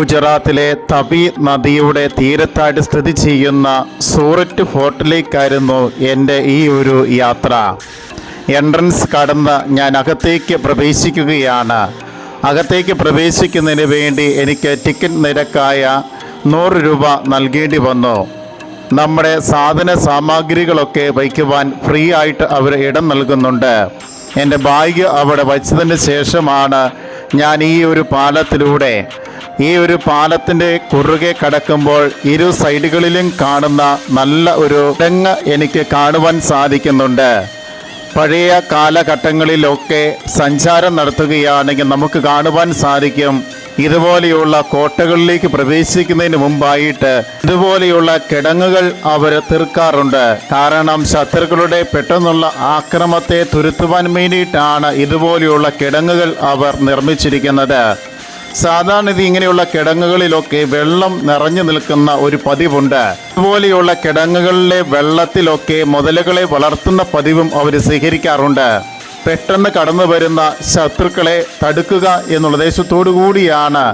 ഗുജറാത്തിലെ തപി നദിയുടെ തീരത്തായിട്ട് സ്ഥിതി ചെയ്യുന്ന സൂററ്റ് ഫോർട്ടിലേക്കായിരുന്നു എന്റെ ഈ ഒരു യാത്ര. എൻട്രൻസ് കടന്ന് ഞാൻ അകത്തേക്ക് പ്രവേശിക്കുകയാണ്. അകത്തേക്ക് പ്രവേശിക്കുന്നതിന് വേണ്ടി എനിക്ക് ടിക്കറ്റ് നിരക്കായ നൂറ് രൂപ നൽകേണ്ടി വന്നു. നമ്മുടെ സാധന സാമഗ്രികളൊക്കെ വയ്ക്കുവാൻ ഫ്രീ ആയിട്ട് അവർ ഇടം നൽകുന്നുണ്ട്. എന്റെ ബാഗ് അവിടെ വച്ചതിന് ശേഷമാണ് ഞാൻ ഈ ഒരു പാലത്തിലൂടെ ഈ ഒരു പാലത്തിന്റെ കുറുകെ കടക്കുമ്പോൾ ഇരു സൈഡുകളിലും കാണുന്ന നല്ല ഒരു തെങ്ങ് എനിക്ക് കാണുവാൻ സാധിക്കുന്നുണ്ട്. പഴയ കാലഘട്ടങ്ങളിലൊക്കെ സഞ്ചാരം നടത്തുകയാണെങ്കിൽ നമുക്ക് കാണുവാൻ സാധിക്കും. ഇതുപോലെയുള്ള കോട്ടകളിലേക്ക് പ്രവേശിക്കുന്നതിന് മുമ്പായിട്ട് ഇതുപോലെയുള്ള കിടങ്ങുകൾ അവർ തീർക്കാറുണ്ട്. കാരണം ശത്രുക്കളുടെ പെട്ടെന്നുള്ള ആക്രമത്തെ തുരുത്തുവാൻ വേണ്ടിയിട്ടാണ് ഇതുപോലെയുള്ള കിടങ്ങുകൾ അവർ നിർമ്മിച്ചിരിക്കുന്നത്. സാധാരണ ഇത് ഇങ്ങനെയുള്ള കിടങ്ങുകളിലൊക്കെ വെള്ളം നിറഞ്ഞു നിൽക്കുന്ന ഒരു പതിവുണ്ട്. അതുപോലെയുള്ള കിടങ്ങുകളിലെ വെള്ളത്തിലൊക്കെ മുതലുകളെ വളർത്തുന്ന പതിവും അവർ സ്വീകരിക്കാറുണ്ട്. പെട്ടെന്ന് കടന്നു വരുന്ന ശത്രുക്കളെ തടുക്കുക എന്നുള്ള ഉദ്ദേശത്തോടു കൂടിയാണ്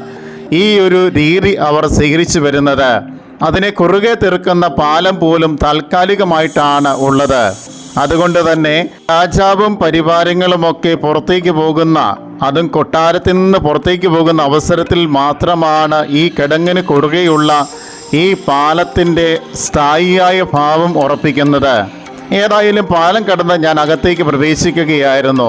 ഈ ഒരു രീതി അവർ സ്വീകരിച്ചു വരുന്നത്. അതിനെ കുറുകെ തീർക്കുന്ന പാലം പോലും താൽക്കാലികമായിട്ടാണ് ഉള്ളത്. അതുകൊണ്ട് തന്നെ രാജാവും പരിവാരങ്ങളുമൊക്കെ പുറത്തേക്ക് പോകുന്ന അതും കൊട്ടാരത്തിൽ നിന്ന് പുറത്തേക്ക് പോകുന്ന അവസരത്തിൽ മാത്രമാണ് ഈ കിടങ്ങിന് കൊടുകയുള്ള ഈ പാലത്തിന്റെ സ്ഥായിയായ ഭാവം ഉറപ്പിക്കുന്നത്. ഏതായാലും പാലം കടന്ന് ഞാൻ അകത്തേക്ക് പ്രവേശിക്കുകയായിരുന്നു.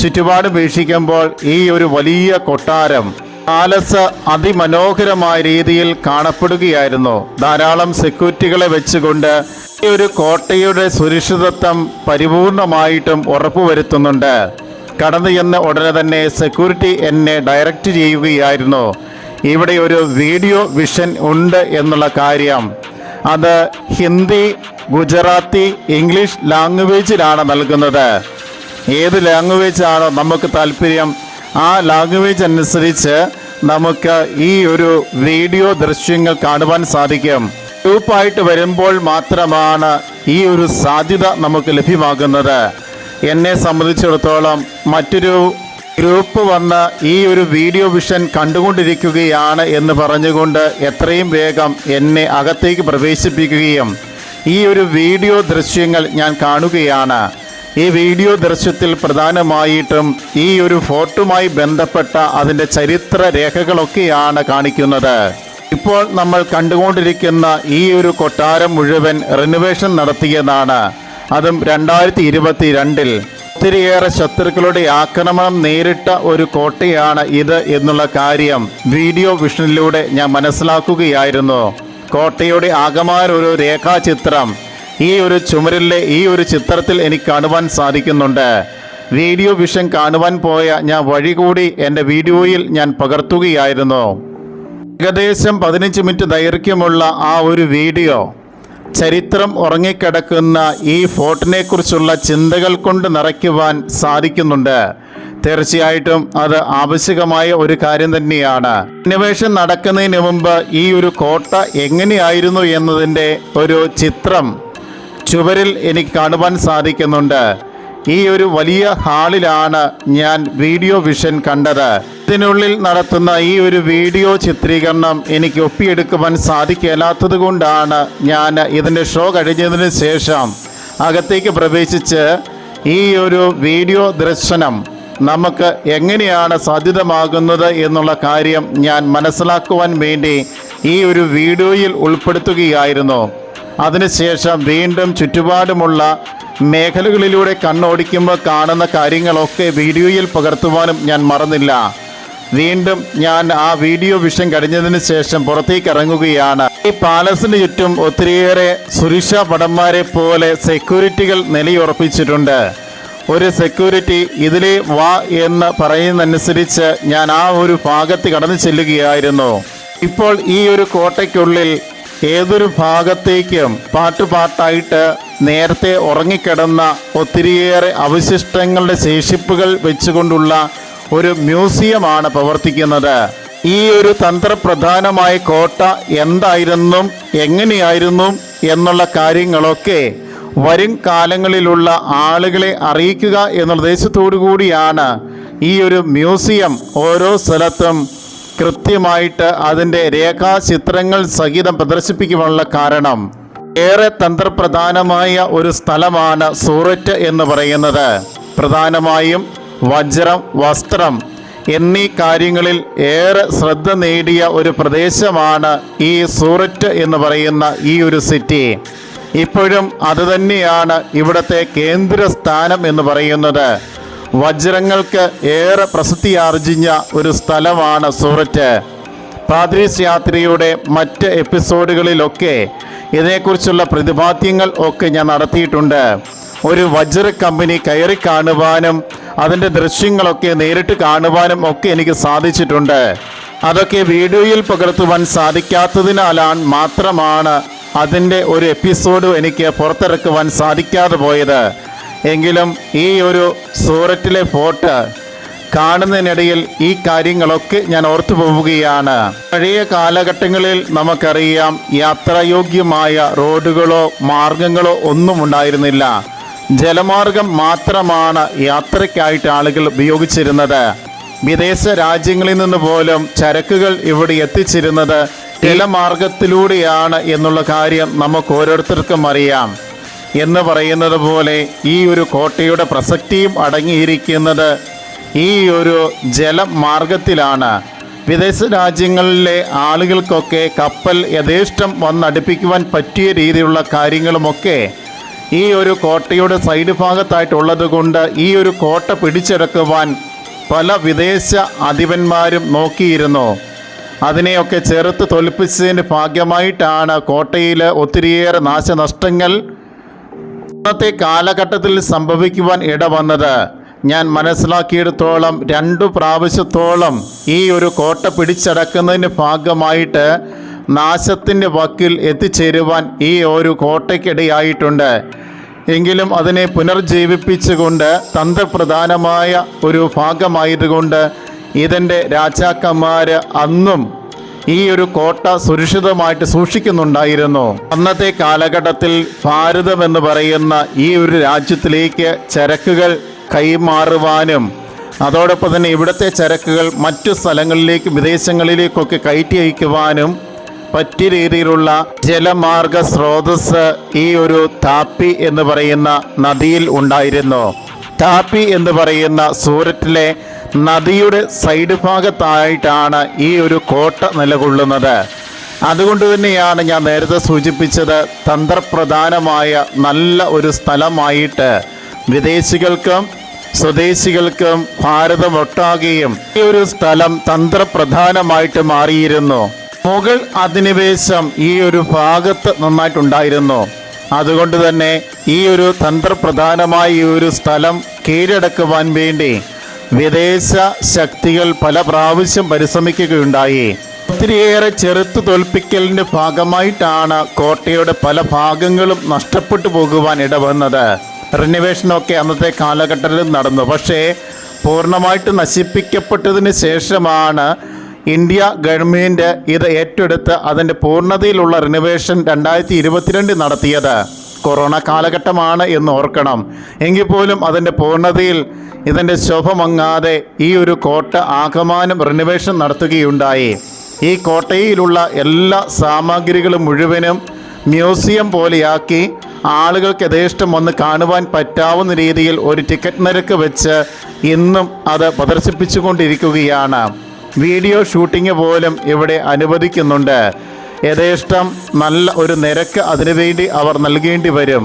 ചുറ്റുപാട് വീക്ഷിക്കുമ്പോൾ ഈ ഒരു വലിയ കൊട്ടാരം പാലസ് അതിമനോഹരമായ രീതിയിൽ കാണപ്പെടുകയായിരുന്നു. ധാരാളം സെക്യൂരിറ്റികളെ വെച്ചുകൊണ്ട് ഈ ഒരു കോട്ടയുടെ സുരക്ഷിതത്വം പരിപൂർണമായിട്ടും ഉറപ്പുവരുത്തുന്നുണ്ട്. കടന്നു ചെന്ന ഉടനെ തന്നെ സെക്യൂരിറ്റി എന്നെ ഡയറക്റ്റ് ചെയ്യുകയായിരുന്നു. ഇവിടെ ഒരു വീഡിയോ വിഷൻ ഉണ്ട് എന്നുള്ള കാര്യം. അത് ഹിന്ദി ഗുജറാത്തി ഇംഗ്ലീഷ് ലാംഗ്വേജിലാണ് നൽകുന്നത്. ഏത് ലാംഗ്വേജ് ആണോ നമുക്ക് താല്പര്യം? ആ ലാംഗ്വേജ് അനുസരിച്ച് നമുക്ക് ഈ ഒരു വീഡിയോ ദൃശ്യങ്ങൾ കാണുവാൻ സാധിക്കും. ഗ്രൂപ്പായിട്ട് വരുമ്പോൾ മാത്രമാണ് ഈ ഒരു സാധ്യത നമുക്ക് ലഭ്യമാകുന്നത്. എന്നെ സംബന്ധിച്ചിടത്തോളം മറ്റൊരു ഗ്രൂപ്പ് വന്ന് ഈ ഒരു വീഡിയോ വിഷൻ കണ്ടുകൊണ്ടിരിക്കുകയാണ് എന്ന് പറഞ്ഞുകൊണ്ട് എത്രയും വേഗം എന്നെ അകത്തേക്ക് പ്രവേശിപ്പിക്കുകയും ഈ ഒരു വീഡിയോ ദൃശ്യങ്ങൾ ഞാൻ കാണുകയാണ്. ഈ വീഡിയോ ദൃശ്യത്തിൽ പ്രധാനമായിട്ടും ഈ ഒരു ഫോർട്ടുമായി ബന്ധപ്പെട്ട അതിന്റെ ചരിത്ര രേഖകളൊക്കെയാണ് കാണിക്കുന്നത്. ഇപ്പോൾ നമ്മൾ കണ്ടുകൊണ്ടിരിക്കുന്ന ഈ ഒരു കൊട്ടാരം മുഴുവൻ റിനോവേഷൻ നടത്തിയതാണ്. അതും രണ്ടായിരത്തി ഇരുപത്തി രണ്ടിൽ ഒത്തിരിയേറെ ശത്രുക്കളുടെ ആക്രമണം നേരിട്ട ഒരു കോട്ടയാണ് ഇത് എന്നുള്ള കാര്യം വീഡിയോ വിഷനിലൂടെ ഞാൻ മനസ്സിലാക്കുകയായിരുന്നു. കോട്ടയുടെ ആകമാനൊരു രേഖാചിത്രം ഈ ഒരു ചുമരിലെ ഈ ഒരു ചിത്രത്തിൽ എനിക്ക് കാണുവാൻ സാധിക്കുന്നുണ്ട്. വീഡിയോ വിഷൻ കാണുവാൻ പോയ ഞാൻ വഴി കൂടി എന്റെ വീഡിയോയിൽ ഞാൻ പകർത്തുകയായിരുന്നു. ഏകദേശം പതിനഞ്ച് മിനിറ്റ് ദൈർഘ്യമുള്ള ആ ഒരു വീഡിയോ ചരിത്രം ഉറങ്ങിക്കിടക്കുന്ന ഈ ഫോർട്ടിനെ കുറിച്ചുള്ള ചിന്തകൾ കൊണ്ട് നിറയ്ക്കുവാൻ സാധിക്കുന്നുണ്ട്. തീർച്ചയായിട്ടും അത് ആവശ്യകമായ ഒരു കാര്യം തന്നെയാണ്. അന്വേഷണം നടക്കുന്നതിന് മുമ്പ് ഈ ഒരു കോട്ട എങ്ങനെയായിരുന്നു എന്നതിന്റെ ഒരു ചിത്രം ചുവരിൽ എനിക്ക് കാണുവാൻ സാധിക്കുന്നുണ്ട്. ഈ ഒരു വലിയ ഹാളിലാണ് ഞാൻ വീഡിയോ വിഷൻ കണ്ടത്. ഇതിനുള്ളിൽ നടത്തുന്ന ഈ ഒരു വീഡിയോ ചിത്രീകരണം എനിക്ക് ഒപ്പിയെടുക്കുവാൻ സാധിക്കാത്തത് കൊണ്ടാണ് ഞാൻ ഇതിന്റെ ഷോ കഴിഞ്ഞതിന് ശേഷം അകത്തേക്ക് പ്രവേശിച്ച് ഈ ഒരു വീഡിയോ ദർശനം നമുക്ക് എങ്ങനെയാണ് സാധ്യതമാകുന്നത് എന്നുള്ള കാര്യം ഞാൻ മനസ്സിലാക്കുവാൻ വേണ്ടി ഈ ഒരു വീഡിയോയിൽ ഉൾപ്പെടുത്തുകയായിരുന്നു. അതിനുശേഷം വീണ്ടും ചുറ്റുപാടുമുള്ള മേഖലകളിലൂടെ കണ്ണോടിക്കുമ്പോൾ കാണുന്ന കാര്യങ്ങളൊക്കെ വീഡിയോയിൽ പകർത്തുവാനും ഞാൻ മറന്നില്ല. വീണ്ടും ഞാൻ ആ വീഡിയോ വിഷയം കഴിഞ്ഞതിന് ശേഷം പുറത്തേക്ക് ഇറങ്ങുകയാണ്. ഈ പാലസിന് ചുറ്റും ഒത്തിരിയേറെ സുരക്ഷാ ഭടന്മാരെ പോലെ സെക്യൂരിറ്റികൾ നിലയുറപ്പിച്ചിട്ടുണ്ട്. ഒരു സെക്യൂരിറ്റി ഇതിലെ വാ എന്ന് പറയുന്നതനുസരിച്ച് ഞാൻ ആ ഒരു ഭാഗത്ത് കടന്നു ചെല്ലുകയായിരുന്നു. ഇപ്പോൾ ഈ ഒരു കോട്ടയ്ക്കുള്ളിൽ ഏതൊരു ഭാഗത്തേക്കും പാട്ടുപാട്ടായിട്ട് നേരത്തെ ഉറങ്ങിക്കിടന്ന ഒത്തിരിയേറെ അവശിഷ്ടങ്ങളുടെ ശേഷിപ്പുകൾ വെച്ചുകൊണ്ടുള്ള ഒരു മ്യൂസിയമാണ് പ്രവർത്തിക്കുന്നത്. ഈ ഒരു തന്ത്രപ്രധാനമായ കോട്ട എന്തായിരുന്നു എങ്ങനെയായിരുന്നു എന്നുള്ള കാര്യങ്ങളൊക്കെ വരും കാലങ്ങളിലുള്ള ആളുകളെ അറിയിക്കുക എന്ന ഉദ്ദേശത്തോടു കൂടിയാണ് ഈ ഒരു മ്യൂസിയം ഓരോ സ്ഥലത്തും കൃത്യമായിട്ട് അതിന്റെ രേഖാചിത്രങ്ങൾ സഹിതം പ്രദർശിപ്പിക്കുവാനുള്ള കാരണം ഏറെ തന്ത്രപ്രധാനമായ ഒരു സ്ഥലമാണ് സൂററ്റ് എന്ന് പറയുന്നത്. പ്രധാനമായും വജ്രം വസ്ത്രം എന്നീ കാര്യങ്ങളിൽ ഏറെ ശ്രദ്ധ നേടിയ ഒരു പ്രദേശമാണ് ഈ സൂററ്റ് എന്ന് പറയുന്ന ഈ ഒരു സിറ്റി ഇപ്പോഴും അതുതന്നെയാണ് ഇവിടുത്തെ കേന്ദ്ര സ്ഥാനം എന്ന് പറയുന്നത്. വജ്രങ്ങൾക്ക് ഏറെ പ്രസിദ്ധിയാർജിഞ്ഞ ഒരു സ്ഥലമാണ് സൂററ്റ്. പാദ്രീസ് യാത്രയുടെ മറ്റ് എപ്പിസോഡുകളിലൊക്കെ ഇതിനെക്കുറിച്ചുള്ള പ്രതിപാദ്യങ്ങൾ ഒക്കെ ഞാൻ നടത്തിയിട്ടുണ്ട്. ഒരു വജ്ര കമ്പനി കയറി കാണുവാനും അതിന്റെ ദൃശ്യങ്ങളൊക്കെ നേരിട്ട് കാണുവാനും ഒക്കെ എനിക്ക് സാധിച്ചിട്ടുണ്ട്. അതൊക്കെ വീഡിയോയിൽ പകർത്തുവാൻ സാധിക്കാത്തതിനാലാണ് മാത്രമാണ് അതിന്റെ ഒരു എപ്പിസോഡ് എനിക്ക് പുറത്തിറക്കുവാൻ സാധിക്കാതെ പോയത്. എങ്കിലും ഈ ഒരു സൂററ്റിലെ ഫോട്ടോ കാണുന്നതിനിടയിൽ ഈ കാര്യങ്ങളൊക്കെ ഞാൻ ഓർത്തു പോവുകയാണ്. പഴയ കാലഘട്ടങ്ങളിൽ നമുക്കറിയാം യാത്രായോഗ്യമായ റോഡുകളോ മാർഗങ്ങളോ ഒന്നും ഉണ്ടായിരുന്നില്ല. ജലമാർഗം മാത്രമാണ് യാത്രയ്ക്കായിട്ട് ആളുകൾ ഉപയോഗിച്ചിരുന്നത്. വിദേശ രാജ്യങ്ങളിൽ നിന്ന് പോലും ചരക്കുകൾ ഇവിടെ എത്തിച്ചിരുന്നത് ജലമാർഗത്തിലൂടെയാണ് എന്നുള്ള കാര്യം നമുക്ക് ഓരോരുത്തർക്കും അറിയാം. എന്ന് പറയുന്നത് പോലെ ഈ ഒരു കോട്ടയുടെ പ്രസക്തിയും അടങ്ങിയിരിക്കുന്നത് ഈ ഒരു ജലമാർഗത്തിലാണ്. വിദേശ രാജ്യങ്ങളിലെ ആളുകൾക്കൊക്കെ കപ്പൽ യഥേഷ്ടം വന്നടുപ്പിക്കുവാൻ പറ്റിയ രീതിയിലുള്ള കാര്യങ്ങളുമൊക്കെ ഈ ഒരു കോട്ടയുടെ സൈഡ് ഭാഗത്തായിട്ടുള്ളത് കൊണ്ട് ഈ ഒരു കോട്ട പിടിച്ചെടുക്കുവാൻ പല വിദേശ അധിപന്മാരും നോക്കിയിരുന്നു. അതിനെയൊക്കെ ചെറുത്ത് തോൽപ്പിച്ചതിന്റെ ഭാഗ്യമായിട്ടാണ് കോട്ടയിൽ ഒത്തിരിയേറെ നാശനഷ്ടങ്ങൾ ഇന്നത്തെ കാലഘട്ടത്തിൽ സംഭവിക്കുവാൻ ഇടവന്നത് ഞാൻ മനസ്സിലാക്കിയിടത്തോളം രണ്ടു പ്രാവശ്യത്തോളം ഈ ഒരു കോട്ട പിടിച്ചടക്കുന്നതിന് ഭാഗമായിട്ട് നാശത്തിന്റെ വക്കിൽ എത്തിച്ചേരുവാൻ ഈ ഒരു കോട്ടയ്ക്കിടയായിട്ടുണ്ട്. എങ്കിലും അതിനെ പുനർജീവിപ്പിച്ചുകൊണ്ട് തന്ത്രപ്രധാനമായ ഒരു ഭാഗമായതുകൊണ്ട് ഇതിന്റെ രാജാക്കന്മാർ അന്നും ഈ ഒരു കോട്ട സുരക്ഷിതമായിട്ട് സൂക്ഷിക്കുന്നുണ്ടായിരുന്നു. അന്നത്തെ കാലഘട്ടത്തിൽ ഭാരതം എന്ന് പറയുന്ന ഈ ഒരു രാജ്യത്തിലേക്ക് ചരക്കുകൾ കൈമാറുവാനും അതോടൊപ്പം തന്നെ ഇവിടുത്തെ ചരക്കുകൾ മറ്റു സ്ഥലങ്ങളിലേക്കും വിദേശങ്ങളിലേക്കൊക്കെ കയറ്റി അയക്കുവാനും പറ്റിയ രീതിയിലുള്ള ജലമാർഗ സ്രോതസ് ഈ ഒരു താപ്പി എന്ന് പറയുന്ന നദിയിൽ ഉണ്ടായിരുന്നു. താപ്പി എന്ന് പറയുന്ന സൂററ്റിലെ നദിയുടെ സൈഡ് ഭാഗത്തായിട്ടാണ് ഈ ഒരു കോട്ട നിലകൊള്ളുന്നത്. അതുകൊണ്ട് തന്നെയാണ് ഞാൻ നേരത്തെ സൂചിപ്പിച്ചത് തന്ത്രപ്രധാനമായ നല്ല ഒരു സ്ഥലമായിട്ട് വിദേശികൾക്കും സ്വദേശികൾക്കും ഭാരതമൊട്ടാകെയും ഈ ഒരു സ്ഥലം തന്ത്രപ്രധാനമായിട്ട് മാറിയിരുന്നു. മുഗൾ അധിനിവേശം ഈ ഒരു ഭാഗത്ത് നന്നായിട്ടുണ്ടായിരുന്നു. അതുകൊണ്ട് തന്നെ ഈ ഒരു തന്ത്രപ്രധാനമായ ഈ ഒരു സ്ഥലം കീഴടക്കുവാൻ വേണ്ടി വിദേശ ശക്തികൾ പല പ്രാവശ്യം പരിശ്രമിക്കുകയുണ്ടായി. ഒത്തിരിയേറെ ചെറുത്തു തോൽപ്പിക്കലിന്റെ ഭാഗമായിട്ടാണ് കോട്ടയുടെ പല ഭാഗങ്ങളും നഷ്ടപ്പെട്ടു പോകുവാൻ ഇടവന്നത്. റിനോവേഷനൊക്കെ അന്നത്തെ കാലഘട്ടത്തിൽ നടന്നു. പക്ഷേ പൂർണമായിട്ട് നശിപ്പിക്കപ്പെട്ടതിന് ശേഷമാണ് ഇന്ത്യ ഗവൺമെന്റ് ഇത് ഏറ്റെടുത്ത് അതിന്റെ പൂർണതയിലുള്ള റിനോവേഷൻ രണ്ടായിരത്തി ഇരുപത്തിരണ്ട് നടത്തിയത്. കൊറോണ കാലഘട്ടമാണ് എന്ന് ഓർക്കണം. എങ്കിൽ പോലും അതിന്റെ പൂർണതയിൽ ഇതിന്റെ ശോഭമങ്ങാതെ ഈ ഒരു കോട്ട ആകമാനം റിനോവേഷൻ നടത്തുകയുണ്ടായി. ഈ കോട്ടയിലുള്ള എല്ലാ സാമഗ്രികളും മുഴുവനും മ്യൂസിയം പോലെയാക്കി ആളുകൾക്ക് യഥേഷ്ടം വന്ന് കാണുവാൻ പറ്റാവുന്ന രീതിയിൽ ഒരു ടിക്കറ്റ് നിരക്ക് വെച്ച് ഇന്നും അത് പ്രദർശിപ്പിച്ചുകൊണ്ടിരിക്കുകയാണ്. വീഡിയോ ഷൂട്ടിംഗ് പോലും ഇവിടെ അനുവദിക്കുന്നുണ്ട്. യഥേഷ്ടം നല്ല ഒരു നിരക്ക് അതിനുവേണ്ടി അവർ നൽകേണ്ടി വരും.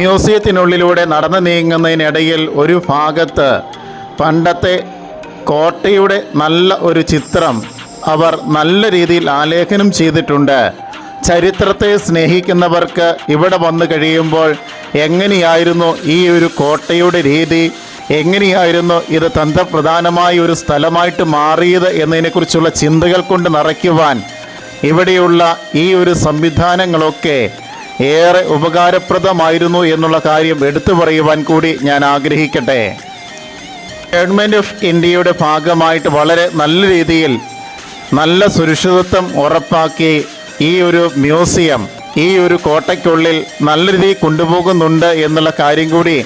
മ്യൂസിയത്തിനുള്ളിലൂടെ നടന്നു നീങ്ങുന്നതിനിടയിൽ ഒരു ഭാഗത്ത് പണ്ടത്തെ കോട്ടയുടെ നല്ല ഒരു ചിത്രം അവർ നല്ല രീതിയിൽ ആലേഖനം ചെയ്തിട്ടുണ്ട്. ചരിത്രത്തെ സ്നേഹിക്കുന്നവർക്ക് ഇവിടെ വന്നു കഴിയുമ്പോൾ എങ്ങനെയായിരുന്നു ഈ ഒരു കോട്ടയുടെ രീതി? എങ്ങനെയായിരുന്നു ഇത് തന്ത്രപ്രധാനമായ ഒരു സ്ഥലമായിട്ട് മാറിയത് എന്നതിനെക്കുറിച്ചുള്ള ചിന്തകൾ കൊണ്ട് നിറയ്ക്കുവാൻ ഇവിടെയുള്ള ഈ ഒരു സംവിധാനങ്ങളൊക്കെ ഏറെ ഉപകാരപ്രദമായിരുന്നു എന്നുള്ള കാര്യം എടുത്തു പറയുവാൻ കൂടി ഞാൻ ആഗ്രഹിക്കട്ടെ. ഗവൺമെന്റ് ഓഫ് ഇന്ത്യയുടെ ഭാഗമായിട്ട് വളരെ നല്ല രീതിയിൽ നല്ല സുരക്ഷിതത്വം ഉറപ്പാക്കി ഈ ഒരു മ്യൂസിയം ഈ ഒരു കോട്ടയ്ക്കുള്ളിൽ നല്ല രീതിയിൽ കൊണ്ടുപോകുന്നുണ്ട് എന്നുള്ള കാര്യം കൂടി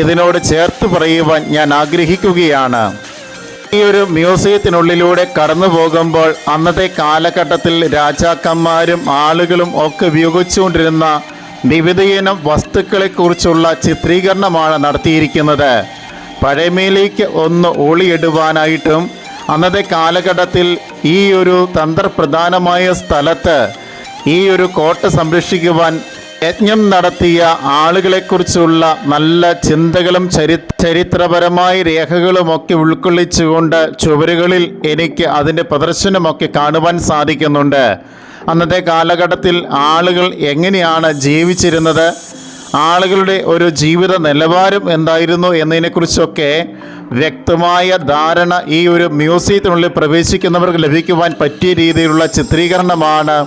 ഇതിനോട് ചേർത്ത് പറയുവാൻ ഞാൻ ആഗ്രഹിക്കുകയാണ്. ഈ ഒരു മ്യൂസിയത്തിനുള്ളിലൂടെ കടന്നു പോകുമ്പോൾ അന്നത്തെ കാലഘട്ടത്തിൽ രാജാക്കന്മാരും ആളുകളും ഒക്കെ ഉപയോഗിച്ചുകൊണ്ടിരുന്ന വിവിധയിനം വസ്തുക്കളെക്കുറിച്ചുള്ള ചിത്രീകരണമാണ് നടത്തിയിരിക്കുന്നത്. പഴമയിലേക്ക് ഒന്ന് ഒളിയിടുവാനായിട്ടും അന്നത്തെ കാലഘട്ടത്തിൽ ഈ ഒരു തന്ത്രപ്രധാനമായ സ്ഥലത്ത് ഈ ഒരു കോട്ട സംരക്ഷിക്കുവാൻ യജ്ഞം നടത്തിയ ആളുകളെക്കുറിച്ചുള്ള നല്ല ചിന്തകളും ചരി ചരിത്രപരമായ രേഖകളുമൊക്കെ ഉൾക്കൊള്ളിച്ചുകൊണ്ട് ചുവരുകളിൽ എനിക്ക് അതിന്റെ പ്രദർശനമൊക്കെ കാണുവാൻ സാധിക്കുന്നുണ്ട്. അന്നത്തെ കാലഘട്ടത്തിൽ ആളുകൾ എങ്ങനെയാണ് ജീവിച്ചിരുന്നത്? ആളുകളുടെ ഒരു ജീവിത നിലവാരം എന്തായിരുന്നു എന്നതിനെക്കുറിച്ചൊക്കെ വ്യക്തമായ ധാരണ ഈ ഒരു മ്യൂസിയത്തിനുള്ളിൽ പ്രവേശിക്കുന്നവർക്ക് ലഭിക്കുവാൻ പറ്റിയ രീതിയിലുള്ള ചിത്രീകരണമാണ്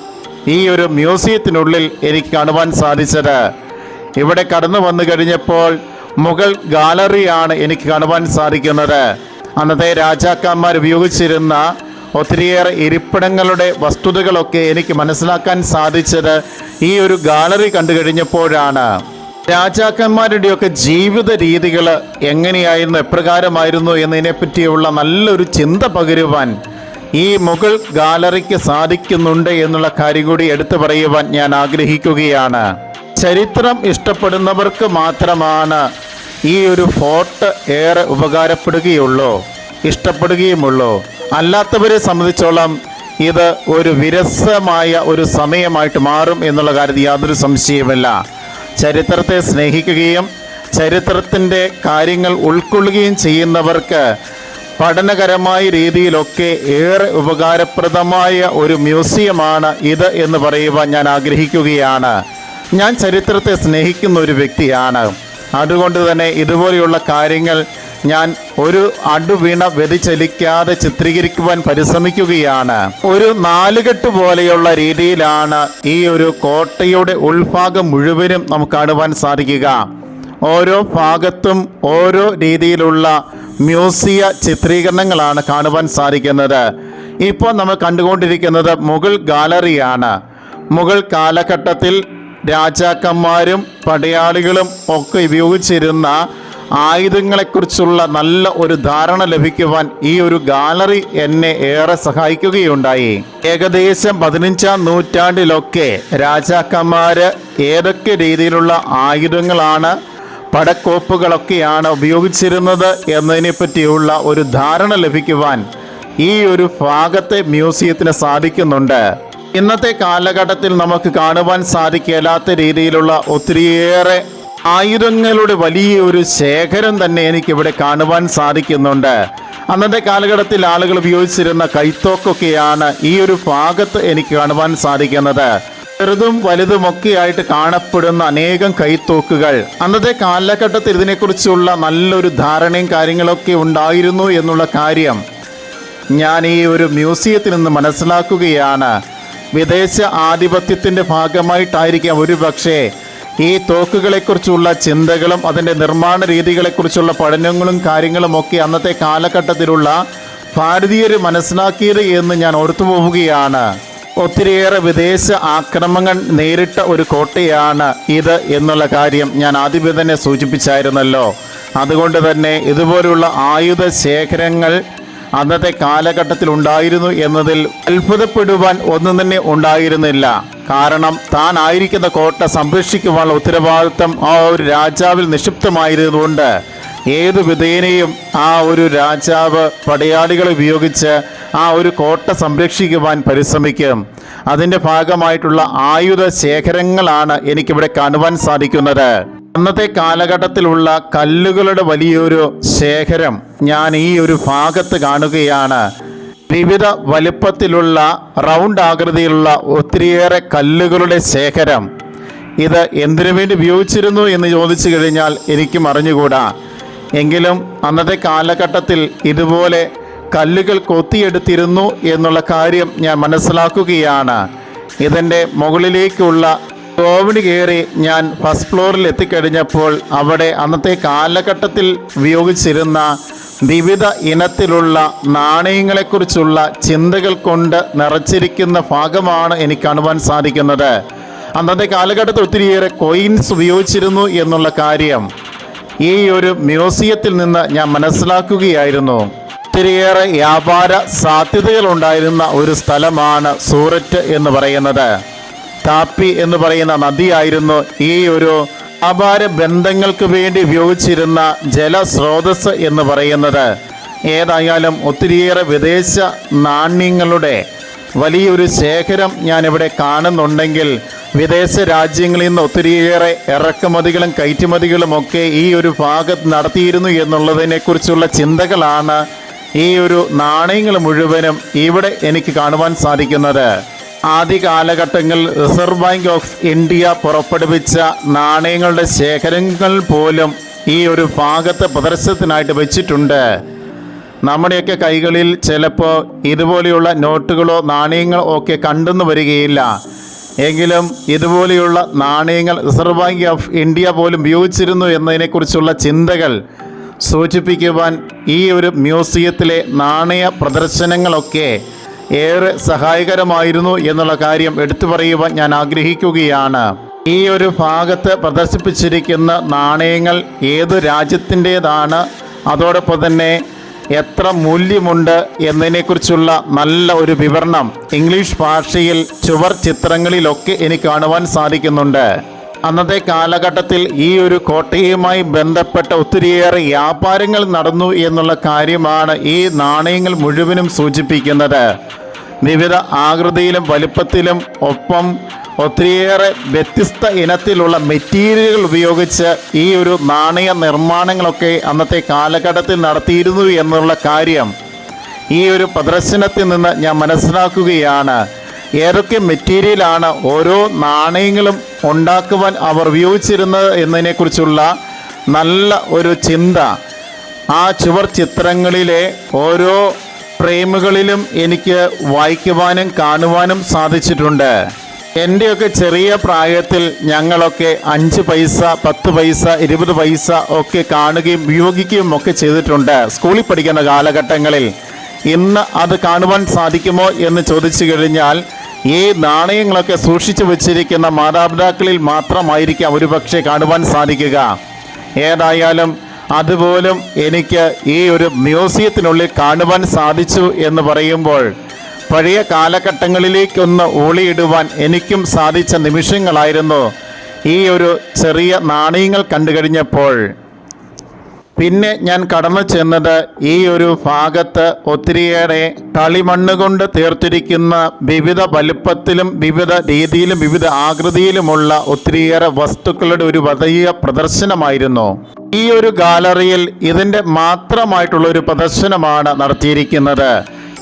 ഈ ഒരു മ്യൂസിയത്തിനുള്ളിൽ എനിക്ക് കാണുവാൻ സാധിച്ചത്. ഇവിടെ കടന്നു വന്നു കഴിഞ്ഞപ്പോൾ മുഗൾ ഗാലറിയാണ് എനിക്ക് കാണുവാൻ സാധിക്കുന്നത്. അന്നത്തെ രാജാക്കന്മാർ ഉപയോഗിച്ചിരുന്ന ഒത്തിരിയേറെ ഇരിപ്പിടങ്ങളുടെ വസ്തുതകളൊക്കെ എനിക്ക് മനസ്സിലാക്കാൻ സാധിച്ചത് ഈ ഒരു ഗാലറി കണ്ടു കഴിഞ്ഞപ്പോഴാണ്. രാജാക്കന്മാരുടെയൊക്കെ ജീവിത രീതികൾ എങ്ങനെയായിരുന്നു എപ്രകാരമായിരുന്നു എന്നതിനെപ്പറ്റിയുള്ള നല്ലൊരു ചിന്ത പകരുവാൻ ഈ മുഗൾ ഗാലറിക്ക് സാധിക്കുന്നുണ്ട് എന്നുള്ള കാര്യം കൂടി എടുത്തു പറയുവാൻ ഞാൻ ആഗ്രഹിക്കുകയാണ്. ചരിത്രം ഇഷ്ടപ്പെടുന്നവർക്ക് മാത്രമാണ് ഈ ഒരു ഫോർട്ട് ഏറെ ഉപകാരപ്പെടുകയുള്ളൂ ഇഷ്ടപ്പെടുകയുമുള്ളൂ. അല്ലാത്തവരെ സംബന്ധിച്ചോളം ഇത് ഒരു വിരസമായ ഒരു സമയമായിട്ട് മാറും എന്നുള്ള കാര്യത്തിൽ യാതൊരു സംശയവുമില്ല. ചരിത്രത്തെ സ്നേഹിക്കുകയും ചരിത്രത്തിന്റെ കാര്യങ്ങൾ ഉൾക്കൊള്ളുകയും ചെയ്യുന്നവർക്ക് പഠനകരമായ രീതിയിലൊക്കെ ഏറെ ഉപകാരപ്രദമായ ഒരു മ്യൂസിയമാണ് ഇത് എന്ന് പറയുവാൻ ഞാൻ ആഗ്രഹിക്കുകയാണ്. ഞാൻ ചരിത്രത്തെ സ്നേഹിക്കുന്ന ഒരു വ്യക്തിയാണ്. അതുകൊണ്ട് തന്നെ ഇതുപോലെയുള്ള കാര്യങ്ങൾ ഞാൻ ഒരു അടുവീണ വ്യതിചലിക്കാതെ ചിത്രീകരിക്കുവാൻ പരിശ്രമിക്കുകയാണ്. ഒരു നാലുകെട്ട് പോലെയുള്ള രീതിയിലാണ് ഈ ഒരു കോട്ടയുടെ ഉൾഭാഗം മുഴുവനും നമുക്ക് കാണുവാൻ സാധിക്കുക. ഓരോ ഭാഗത്തും ഓരോ രീതിയിലുള്ള മ്യൂസിയ ചിത്രീകരണങ്ങളാണ് കാണുവാൻ സാധിക്കുന്നത്. ഇപ്പോൾ നമ്മൾ കണ്ടുകൊണ്ടിരിക്കുന്നത് മുഗൾ ഗാലറിയാണ്. മുഗൾ കാലഘട്ടത്തിൽ രാജാക്കന്മാരും പടയാളികളും ഒക്കെ ഉപയോഗിച്ചിരുന്ന ആയുധങ്ങളെക്കുറിച്ചുള്ള നല്ല ഒരു ധാരണ ലഭിക്കുവാൻ ഈ ഒരു ഗാലറി എന്നെ ഏറെ സഹായിക്കുകയുണ്ടായി. ഏകദേശം പതിനഞ്ചാം നൂറ്റാണ്ടിലൊക്കെ രാജാക്കന്മാർ ഏതൊക്കെ രീതിയിലുള്ള ആയുധങ്ങളാണ് പടക്കോപ്പുകളൊക്കെയാണ് ഉപയോഗിച്ചിരുന്നത് എന്നതിനെ പറ്റിയുള്ള ഒരു ധാരണ ലഭിക്കുവാൻ ഈ ഒരു ഭാഗത്തെ മ്യൂസിയത്തിന് സാധിക്കുന്നുണ്ട്. ഇന്നത്തെ കാലഘട്ടത്തിൽ നമുക്ക് കാണുവാൻ സാധിക്കാത്ത രീതിയിലുള്ള ഒത്തിരിയേറെ ആയുധങ്ങളുടെ വലിയൊരു ശേഖരം തന്നെ എനിക്കിവിടെ കാണുവാൻ സാധിക്കുന്നുണ്ട്. അന്നത്തെ കാലഘട്ടത്തിൽ ആളുകൾ ഉപയോഗിച്ചിരുന്ന കൈത്തോക്കൊക്കെയാണ് ഈ ഒരു ഭാഗത്ത് എനിക്ക് കാണുവാൻ സാധിക്കുന്നത്. ചെറുതും വലുതുമൊക്കെയായിട്ട് കാണപ്പെടുന്ന അനേകം കൈത്തോക്കുകൾ. അന്നത്തെ കാലഘട്ടത്തിൽ ഇതിനെക്കുറിച്ചുള്ള നല്ലൊരു ധാരണയും കാര്യങ്ങളൊക്കെ ഉണ്ടായിരുന്നു എന്നുള്ള കാര്യം ഞാൻ ഈ ഒരു മ്യൂസിയത്തിൽ നിന്ന് മനസ്സിലാക്കുകയാണ്. വിദേശ ആധിപത്യത്തിന്റെ ഭാഗമായിട്ടായിരിക്കാം ഒരു പക്ഷേ ഈ തോക്കുകളെക്കുറിച്ചുള്ള ചിന്തകളും അതിന്റെ നിർമ്മാണ രീതികളെക്കുറിച്ചുള്ള പഠനങ്ങളും കാര്യങ്ങളും ഒക്കെ അന്നത്തെ കാലഘട്ടത്തിലുള്ള ഭാരതീയർ മനസ്സിലാക്കിയത് എന്ന് ഞാൻ ഓർത്തു പോവുകയാണ് ഒത്തിരിയേറെ വിദേശ ആക്രമങ്ങൾ നേരിട്ട ഒരു കോട്ടയാണ് ഇത് എന്നുള്ള കാര്യം ഞാൻ ആദ്യമേ തന്നെ സൂചിപ്പിച്ചായിരുന്നല്ലോ. അതുകൊണ്ട് തന്നെ ഇതുപോലുള്ള ആയുധ ശേഖരങ്ങൾ അന്നത്തെ കാലഘട്ടത്തിൽ ഉണ്ടായിരുന്നു എന്നതിൽ അത്ഭുതപ്പെടുവാൻ ഒന്നും തന്നെ ഉണ്ടായിരുന്നില്ല. കാരണം താൻ ആയിരിക്കുന്ന കോട്ട സംരക്ഷിക്കുവാനുള്ള ഉത്തരവാദിത്തം ആ ഒരു രാജാവിൽ നിക്ഷിപ്തമായിരുന്നുകൊണ്ട് ഏതു വിധേനയും ആ ഒരു രാജാവ് പടയാളികളെ ഉപയോഗിച്ച് ആ ഒരു കോട്ട സംരക്ഷിക്കുവാൻ പരിശ്രമിക്കും. അതിന്റെ ഭാഗമായിട്ടുള്ള ആയുധ ശേഖരങ്ങളാണ് എനിക്കിവിടെ കാണുവാൻ സാധിക്കുന്നത്. അന്നത്തെ കാലഘട്ടത്തിലുള്ള കല്ലുകളുടെ വലിയൊരു ശേഖരം ഞാൻ ഈ ഒരു ഭാഗത്ത് കാണുകയാണ്. വിവിധ വലുപ്പത്തിലുള്ള റൗണ്ട് ആകൃതിയിലുള്ള ഒത്തിരിയേറെ കല്ലുകളുടെ ശേഖരം. ഇത് എന്തിനു വേണ്ടി ഉപയോഗിച്ചിരുന്നു എന്ന് ചോദിച്ചു കഴിഞ്ഞാൽ എനിക്കും അറിഞ്ഞുകൂടാ. എങ്കിലും അന്നത്തെ കാലഘട്ടത്തിൽ ഇതുപോലെ കല്ലുകൾ കൊത്തിയെടുത്തിരുന്നു എന്നുള്ള കാര്യം ഞാൻ മനസ്സിലാക്കുകയാണ്. ഇതിന്റെ മുകളിലേക്കുള്ള കോവിഡ് കയറി ഞാൻ ഫസ്റ്റ് ഫ്ലോറിൽ എത്തിക്കഴിഞ്ഞപ്പോൾ അവിടെ അന്നത്തെ കാലഘട്ടത്തിൽ ഉപയോഗിച്ചിരുന്ന വിവിധ ഇനത്തിലുള്ള നാണയങ്ങളെക്കുറിച്ചുള്ള ചിന്തകൾ കൊണ്ട് നിറച്ചിരിക്കുന്ന ഭാഗമാണ് എനിക്ക് കാണുവാൻ സാധിക്കുന്നത്. അന്നത്തെ കാലഘട്ടത്തിൽ ഒത്തിരിയേറെ കോയിൻസ് ഉപയോഗിച്ചിരുന്നു എന്നുള്ള കാര്യം. ഈ ഒരു മ്യൂസിയത്തിൽ നിന്ന് ഞാൻ മനസ്സിലാക്കുകയായിരുന്നു. ഒത്തിരിയേറെ വ്യാപാര സാധ്യതകളുണ്ടായിരുന്ന ഒരു സ്ഥലമാണ് സൂററ്റ് എന്ന് പറയുന്നത്. താപ്പി എന്ന് പറയുന്ന നദിയായിരുന്നു ഈ ഒരു വ്യാപാര ബന്ധങ്ങൾക്ക് വേണ്ടി ഉപയോഗിച്ചിരുന്ന ജലസ്രോതസ് എന്ന് പറയുന്നത്. ഏതായാലും ഒത്തിരിയേറെ വിദേശ നാണ്യങ്ങളുടെ വലിയൊരു ശേഖരം ഞാനിവിടെ കാണുന്നുണ്ടെങ്കിൽ വിദേശ രാജ്യങ്ങളിൽ നിന്ന് ഒത്തിരിയേറെ ഇറക്കുമതികളും കയറ്റുമതികളും ഒക്കെ ഈ ഒരു ഭാഗത്ത് നടത്തിയിരുന്നു എന്നുള്ളതിനെക്കുറിച്ചുള്ള ചിന്തകളാണ് ഈ ഒരു നാണയങ്ങൾ മുഴുവനും ഇവിടെ എനിക്ക് കാണുവാൻ സാധിക്കുന്നത്. ആദ്യ കാലഘട്ടങ്ങളിൽ റിസർവ് ബാങ്ക് ഓഫ് ഇന്ത്യ പുറപ്പെടുവിച്ച നാണയങ്ങളുടെ ശേഖരങ്ങൾ പോലും ഈ ഒരു ഭാഗത്ത് പ്രദർശനത്തിനായിട്ട് വെച്ചിട്ടുണ്ട്. നമ്മുടെയൊക്കെ കൈകളിൽ ചിലപ്പോൾ ഇതുപോലെയുള്ള നോട്ടുകളോ നാണയങ്ങളോ ഒക്കെ കണ്ടെന്ന് വരികയില്ല. എങ്കിലും ഇതുപോലെയുള്ള നാണയങ്ങൾ റിസർവ് ബാങ്ക് ഓഫ് ഇന്ത്യ പോലും ഉപയോഗിച്ചിരുന്നു എന്നതിനെക്കുറിച്ചുള്ള ചിന്തകൾ സൂചിപ്പിക്കുവാൻ ഈ ഒരു മ്യൂസിയത്തിലെ നാണയ പ്രദർശനങ്ങളൊക്കെ ഏറെ സഹായകരമായിരുന്നു എന്നുള്ള കാര്യം എടുത്തു പറയുവാൻ ഞാൻ ആഗ്രഹിക്കുകയാണ്. ഈ ഒരു ഭാഗത്ത് പ്രദർശിപ്പിച്ചിരിക്കുന്ന നാണയങ്ങൾ ഏത് രാജ്യത്തിന്റേതാണ്? അതോടൊപ്പം തന്നെ എത്ര മൂല്യമുണ്ട് എന്നതിനെക്കുറിച്ചുള്ള നല്ല ഒരു വിവരണം ഇംഗ്ലീഷ് ഭാഷയിൽ ചുവർ ചിത്രങ്ങളിലൊക്കെ എനിക്ക് കാണുവാൻ സാധിക്കുന്നുണ്ട്. അന്നത്തെ കാലഘട്ടത്തിൽ ഈ ഒരു കോട്ടയുമായി ബന്ധപ്പെട്ട ഒത്തിരിയേറെ വ്യാപാരങ്ങൾ നടന്നു എന്നുള്ള കാര്യമാണ് ഈ നാണയങ്ങൾ മുഴുവനും സൂചിപ്പിക്കുന്നത്. വിവിധ ആകൃതിയിലും വലിപ്പത്തിലും ഒപ്പം ഒത്തിരിയേറെ വ്യത്യസ്ത ഇനത്തിലുള്ള മെറ്റീരിയലുകൾ ഉപയോഗിച്ച് ഈ ഒരു നാണയ നിർമ്മാണങ്ങളൊക്കെ അന്നത്തെ കാലഘട്ടത്തിൽ നടത്തിയിരുന്നു എന്നുള്ള കാര്യം ഈ ഒരു പ്രദർശനത്തിൽ നിന്ന് ഞാൻ മനസ്സിലാക്കുകയാണ്. ഏതൊക്കെ മെറ്റീരിയലാണ് ഓരോ നാണയങ്ങളും ഉണ്ടാക്കുവാൻ അവർ ഉപയോഗിച്ചിരുന്നത് എന്നതിനെക്കുറിച്ചുള്ള നല്ല ഒരു ചിന്ത. ആ ചുവർ ചിത്രങ്ങളിലെ ഓരോ ഫ്രെയിമുകളിലും എനിക്ക് വായിക്കുവാനും കാണുവാനും സാധിച്ചിട്ടുണ്ട്. എന്റെയൊക്കെ ചെറിയ പ്രായത്തിൽ ഞങ്ങളൊക്കെ അഞ്ച് പൈസ പത്ത് പൈസ ഇരുപത് പൈസ ഒക്കെ കാണുകയും ഉപയോഗിക്കുകയും ഒക്കെ ചെയ്തിട്ടുണ്ട് സ്കൂളിൽ പഠിക്കുന്ന കാലഘട്ടങ്ങളിൽ. ഇന്ന് അത് കാണുവാൻ സാധിക്കുമോ എന്ന് ചോദിച്ചു കഴിഞ്ഞാൽ ഈ നാണയങ്ങളൊക്കെ സൂക്ഷിച്ചു വച്ചിരിക്കുന്ന മാതാപിതാക്കളിൽ മാത്രമായിരിക്കാം ഒരുപക്ഷെ കാണുവാൻ സാധിക്കുക. ഏതായാലും അതുപോലും എനിക്ക് ഈ ഒരു മ്യൂസിയത്തിനുള്ളിൽ കാണുവാൻ സാധിച്ചു എന്ന് പറയുമ്പോൾ പഴയ കാലഘട്ടങ്ങളിലേക്കൊന്ന് ഓളിയിടുവാൻ എനിക്കും സാധിച്ച നിമിഷങ്ങളായിരുന്നു ഈ ഒരു ചെറിയ നാണയങ്ങൾ കണ്ടു കഴിഞ്ഞപ്പോൾ. പിന്നെ ഞാൻ കടന്നു ചെന്നത് ഈ ഒരു ഭാഗത്ത് ഒത്തിരിയേറെ കളിമണ്ണ് കൊണ്ട് തീർത്തിരിക്കുന്ന വിവിധ വലുപ്പത്തിലും വിവിധ രീതിയിലും വിവിധ ആകൃതിയിലുമുള്ള ഒത്തിരിയേറെ വസ്തുക്കളുടെ ഒരു വലിയ പ്രദർശനമായിരുന്നു. ഈ ഒരു ഗാലറിയിൽ ഇതിന്റെ മാത്രമായിട്ടുള്ള ഒരു പ്രദർശനമാണ് നടത്തിയിരിക്കുന്നത്.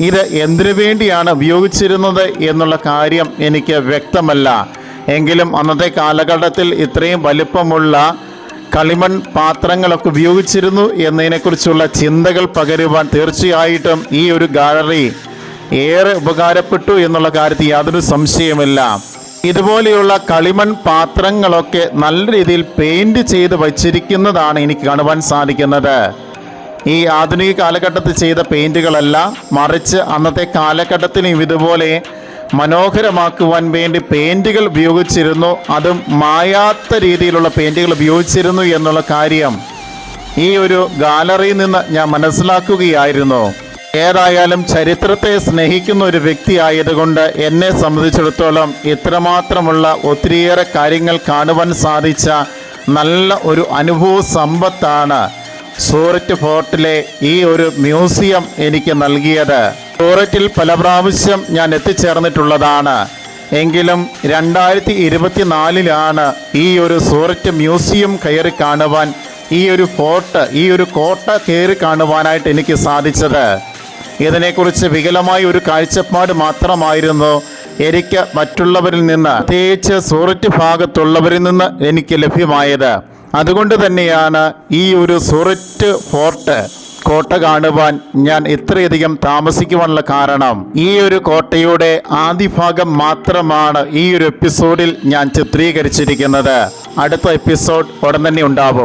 ഇത് എന്തിനു വേണ്ടിയാണ് ഉപയോഗിച്ചിരുന്നത് എന്നുള്ള കാര്യം എനിക്ക് വ്യക്തമല്ല. എങ്കിലും അന്നത്തെ കാലഘട്ടത്തിൽ ഇത്രയും വലിപ്പമുള്ള കളിമൺ പാത്രങ്ങളൊക്കെ ഉപയോഗിച്ചിരുന്നു എന്നതിനെക്കുറിച്ചുള്ള ചിന്തകൾ പകരുവാൻ തീർച്ചയായിട്ടും ഈ ഒരു ഗാലറി ഏറെ ഉപകാരപ്പെട്ടു എന്നുള്ള കാര്യത്തിൽ യാതൊരു സംശയമില്ല ഇതുപോലെയുള്ള കളിമൺ പാത്രങ്ങളൊക്കെ നല്ല രീതിയിൽ പെയിന്റ് ചെയ്ത് വച്ചിരിക്കുന്നതാണ് എനിക്ക് കാണുവാൻ സാധിക്കുന്നത്. ഈ ആധുനിക കാലഘട്ടത്തിൽ ചെയ്ത പെയിന്റുകളല്ല മറിച്ച് അന്നത്തെ കാലഘട്ടത്തിലും ഇതുപോലെ മനോഹരമാക്കുവാൻ വേണ്ടി പെയിന്റുകൾ ഉപയോഗിച്ചിരുന്നു. അതും മായാത്ത രീതിയിലുള്ള പെയിന്റുകൾ ഉപയോഗിച്ചിരുന്നു എന്നുള്ള കാര്യം ഈ ഒരു ഗാലറിയിൽ നിന്ന് ഞാൻ മനസ്സിലാക്കുകയായിരുന്നു. ഏതായാലും ചരിത്രത്തെ സ്നേഹിക്കുന്ന ഒരു വ്യക്തി ആയതുകൊണ്ട് എന്നെ സംബന്ധിച്ചിടത്തോളം ഇത്രമാത്രമുള്ള ഒത്തിരിയേറെ കാര്യങ്ങൾ കാണുവാൻ സാധിച്ച നല്ല ഒരു അനുഭവ സമ്പത്താണ് സൂററ്റ് ഫോർട്ടിലെ ഈ ഒരു മ്യൂസിയം എനിക്ക് നൽകിയത്. സൂററ്റിൽ പല പ്രാവശ്യം ഞാൻ എത്തിച്ചേർന്നിട്ടുള്ളതാണ്. എങ്കിലും രണ്ടായിരത്തി ഇരുപത്തിനാലിലാണ് ഈ ഒരു സൂററ്റ് മ്യൂസിയം കയറി കാണുവാൻ ഈ ഒരു ഫോർട്ട് ഈ ഒരു കോട്ട കയറി കാണുവാനായിട്ട് എനിക്ക് സാധിച്ചത്. ഇതിനെക്കുറിച്ച് വികലമായ ഒരു കാഴ്ചപ്പാട് മാത്രമായിരുന്നു എനിക്ക് മറ്റുള്ളവരിൽ നിന്ന് പ്രത്യേകിച്ച് സൂററ്റ് ഭാഗത്തുള്ളവരിൽ നിന്ന് എനിക്ക് ലഭ്യമായത്. അതുകൊണ്ട് തന്നെയാണ് ഈ ഒരു സൂററ്റ് ഫോർട്ട് കോട്ട കാണുവാൻ ഞാൻ ഇത്രയധികം താമസിക്കുവാനുള്ള കാരണം ഈ ഒരു കോട്ടയുടെ ആദ്യ ഭാഗം മാത്രമാണ് ഈ ഒരു എപ്പിസോഡിൽ ഞാൻ ചിത്രീകരിച്ചിരിക്കുന്നത്. അടുത്ത എപ്പിസോഡ് ഉടൻ തന്നെ ഉണ്ടാവും.